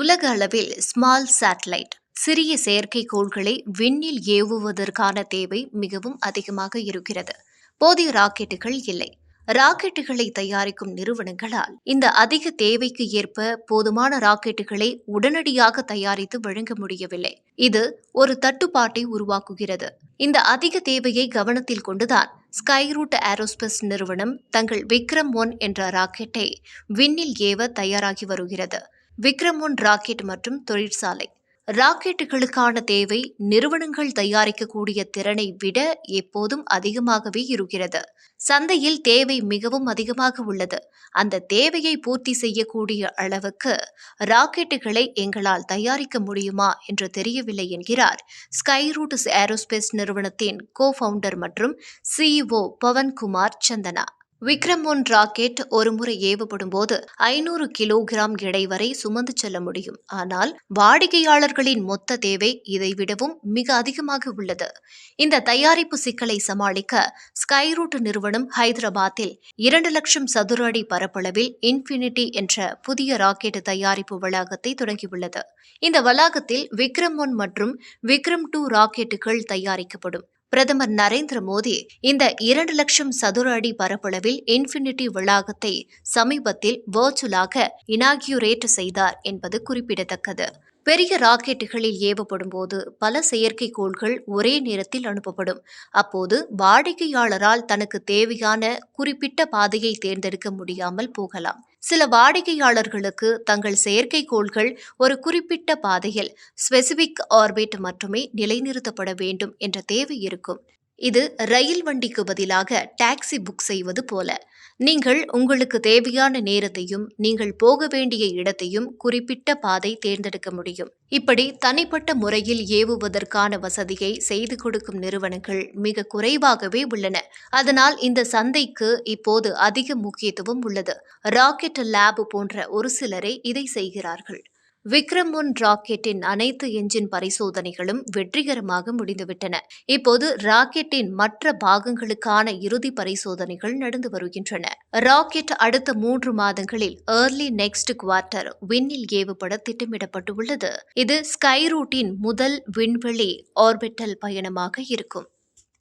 உலக அளவில் small satellite சிறிய செயற்கைக்கோள்களை விண்ணில் ஏவுவதற்கான தேவை மிகவும் அதிகமாக இருக்கிறது. போதிய ராக்கெட்டுகள் இல்லை. ராக்கெட்டுகளை தயாரிக்கும் நிறுவனங்களால் இந்த அதிக தேவைக்கு ஏற்ப போதுமான ராக்கெட்டுகளை உடனடியாக தயாரித்து வழங்க முடியவில்லை. இது ஒரு தட்டுப்பாட்டை உருவாக்குகிறது. இந்த அதிக தேவையை கவனத்தில் கொண்டுதான் ஸ்கைரூட் ஏரோஸ்பேஸ் நிறுவனம் தங்கள் விக்ரம் ஒன் என்ற ராக்கெட்டை விண்ணில் ஏவ தயாராகி வருகிறது. விக்ரம் ஒன் ராக்கெட் மற்றும் தொழிற்சாலை. ராக்கெட்டுகளுக்கான தேவை நிறுவனங்கள் தயாரிக்கக்கூடிய திறனை விட எப்போதும் அதிகமாகவே இருக்கிறது. சந்தையில் தேவை மிகவும் அதிகமாக உள்ளது. அந்த தேவையை பூர்த்தி செய்யக்கூடிய அளவுக்கு ராக்கெட்டுகளை எங்களால் தயாரிக்க முடியுமா என்று தெரியவில்லை என்கிறார். ஸ்கைரூட்ஸ் ஏரோஸ்பேஸ் நிறுவனத்தின் கோ ஃபவுண்டர் மற்றும் CEO Pawankumar Chandana. Vikram one rocket ஒருமுறை ஏவப்படும் போது ஐநூறு கிலோகிராம் எடை வரை சுமந்து செல்ல முடியும். ஆனால் வாடிக்கையாளர்களின் மொத்த தேவை இதைவிடவும் மிக அதிகமாக உள்ளது. இந்த தயாரிப்பு சிக்கலை சமாளிக்க ஸ்கைரூட் நிறுவனம் ஹைதராபாத்தில் இரண்டு லட்சம் சதுர அடி பரப்பளவில் இன்ஃபினிட்டி என்ற புதிய ராக்கெட் தயாரிப்பு வளாகத்தை தொடங்கியுள்ளது. இந்த வளாகத்தில் விக்ரம் ஒன் மற்றும் விக்ரம் டூ ராக்கெட்டுகள் தயாரிக்கப்படும். பிரதமர் நரேந்திர மோடி இந்த இரண்டு லட்சம் சதுர அடி பரப்பளவில் இன்ஃபினிட்டி வளாகத்தை சமீபத்தில் வர்ச்சுவலாக இனாகியூரேட் செய்தார் என்பது குறிப்பிடத்தக்கது. பெரிய ராக்கெட்டுகளில் ஏவப்படும் போது பல செயற்கைக்கோள்கள் ஒரே நேரத்தில் அனுப்பப்படும். அப்போது வாடிக்கையாளரால் தனக்கு தேவையான குறிப்பிட்ட பாதையை தேர்ந்தெடுக்க முடியாமல் போகலாம். சில வாடிக்கையாளர்களுக்கு தங்கள் செயற்கைக்கோள்கள் ஒரு குறிப்பிட்ட பாதையில் ஸ்பெசிபிக் ஆர்பிட் மட்டுமே நிலைநிறுத்தப்பட வேண்டும் என்ற தேவை இருக்கும். இது ரயில் வண்டிக்கு பதிலாக டாக்ஸி புக் செய்வது போல. நீங்கள் உங்களுக்கு தேவையான நேரத்தையும் நீங்கள் போக வேண்டிய இடத்தையும் குறிப்பிட்ட பாதை தேர்ந்தெடுக்க முடியும். இப்படி தனிப்பட்ட முறையில் ஏவுவதற்கான வசதியை செய்து கொடுக்கும் நிறுவனங்கள் மிக குறைவாகவே உள்ளன. அதனால் இந்த சந்தைக்கு இப்போது அதிக முக்கியத்துவம் உள்ளது. ராக்கெட் லேப் போன்ற ஒரு சிலரே இதை செய்கிறார்கள். விக்ரம் ஒன் ராக்கெட்டின் அனைத்து என்ஜின் பரிசோதனைகளும் வெற்றிகரமாக முடிந்துவிட்டன. இப்போது ராக்கெட்டின் மற்ற பாகங்களுக்கான இறுதி பரிசோதனைகள் நடந்து வருகின்றன. ராக்கெட் அடுத்த மூன்று மாதங்களில் ஏர்லி நெக்ஸ்ட் குவார்ட்டர் விண்ணில் ஏவப்பட திட்டமிடப்பட்டுள்ளது. இது ஸ்கை ரூட்டின் முதல் விண்வெளி ஆர்பிட்டல் பயணமாக இருக்கும்.